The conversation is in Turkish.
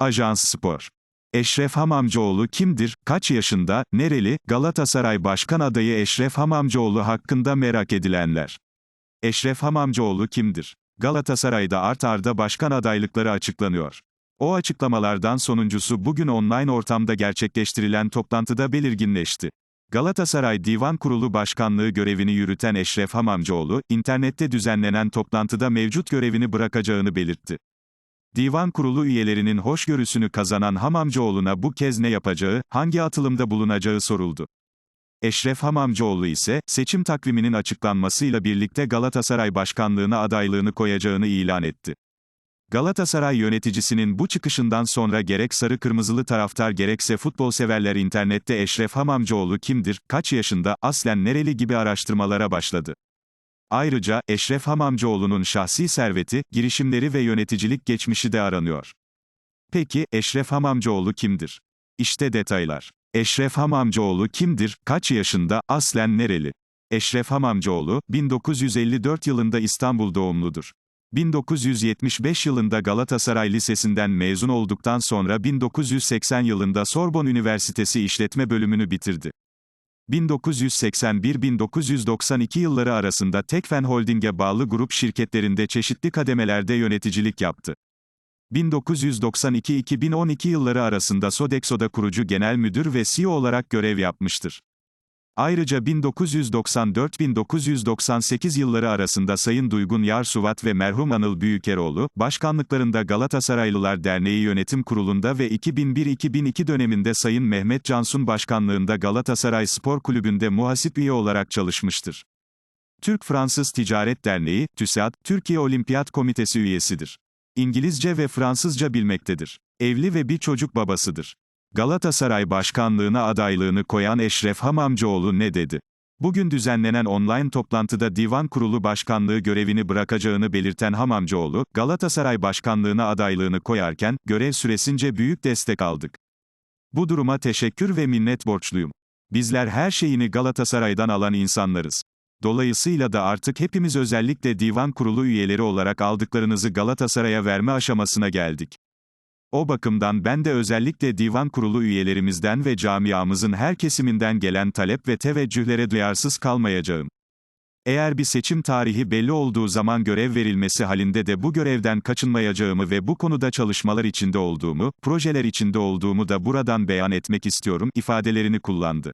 Ajans Spor. Eşref Hamamcıoğlu kimdir, kaç yaşında, nereli, Galatasaray Başkan adayı Eşref Hamamcıoğlu hakkında merak edilenler. Eşref Hamamcıoğlu kimdir? Galatasaray'da art arda başkan adaylıkları açıklanıyor. O açıklamalardan sonuncusu bugün online ortamda gerçekleştirilen toplantıda belirginleşti. Galatasaray Divan Kurulu Başkanlığı görevini yürüten Eşref Hamamcıoğlu, internette düzenlenen toplantıda mevcut görevini bırakacağını belirtti. Divan Kurulu üyelerinin hoşgörüsünü kazanan Hamamcıoğlu'na bu kez ne yapacağı, hangi atılımda bulunacağı soruldu. Eşref Hamamcıoğlu ise, seçim takviminin açıklanmasıyla birlikte Galatasaray Başkanlığına adaylığını koyacağını ilan etti. Galatasaray yöneticisinin bu çıkışından sonra gerek sarı kırmızılı taraftar gerekse futbol severler internette Eşref Hamamcıoğlu kimdir, kaç yaşında, aslen nereli gibi araştırmalara başladı. Ayrıca, Eşref Hamamcıoğlu'nun şahsi serveti, girişimleri ve yöneticilik geçmişi de aranıyor. Peki, Eşref Hamamcıoğlu kimdir? İşte detaylar. Eşref Hamamcıoğlu kimdir, kaç yaşında, aslen nereli? Eşref Hamamcıoğlu, 1954 yılında İstanbul doğumludur. 1975 yılında Galatasaray Lisesi'nden mezun olduktan sonra 1980 yılında Sorbon Üniversitesi İşletme Bölümünü bitirdi. 1981-1992 yılları arasında Tekfen Holding'e bağlı grup şirketlerinde çeşitli kademelerde yöneticilik yaptı. 1992-2012 yılları arasında Sodexo'da kurucu genel müdür ve CEO olarak görev yapmıştır. Ayrıca 1994-1998 yılları arasında Sayın Duygun Yarsuvat ve merhum Anıl Büyükeroğlu, başkanlıklarında Galatasaraylılar Derneği Yönetim Kurulu'nda ve 2001-2002 döneminde Sayın Mehmet Cansun başkanlığında Galatasaray Spor Kulübü'nde muhasip üye olarak çalışmıştır. Türk-Fransız Ticaret Derneği, TÜSAD, Türkiye Olimpiyat Komitesi üyesidir. İngilizce ve Fransızca bilmektedir. Evli ve bir çocuk babasıdır. Galatasaray Başkanlığına adaylığını koyan Eşref Hamamcıoğlu ne dedi? Bugün düzenlenen online toplantıda Divan Kurulu Başkanlığı görevini bırakacağını belirten Hamamcıoğlu, Galatasaray Başkanlığına adaylığını koyarken, görev süresince büyük destek aldık. Bu duruma teşekkür ve minnet borçluyum. Bizler her şeyini Galatasaray'dan alan insanlarız. Dolayısıyla da artık hepimiz özellikle Divan Kurulu üyeleri olarak aldıklarınızı Galatasaray'a verme aşamasına geldik. O bakımdan ben de özellikle divan kurulu üyelerimizden ve camiamızın her kesiminden gelen talep ve teveccühlere duyarsız kalmayacağım. Eğer bir seçim tarihi belli olduğu zaman görev verilmesi halinde de bu görevden kaçınmayacağımı ve bu konuda çalışmalar içinde olduğumu, projeler içinde olduğumu da buradan beyan etmek istiyorum ifadelerini kullandı.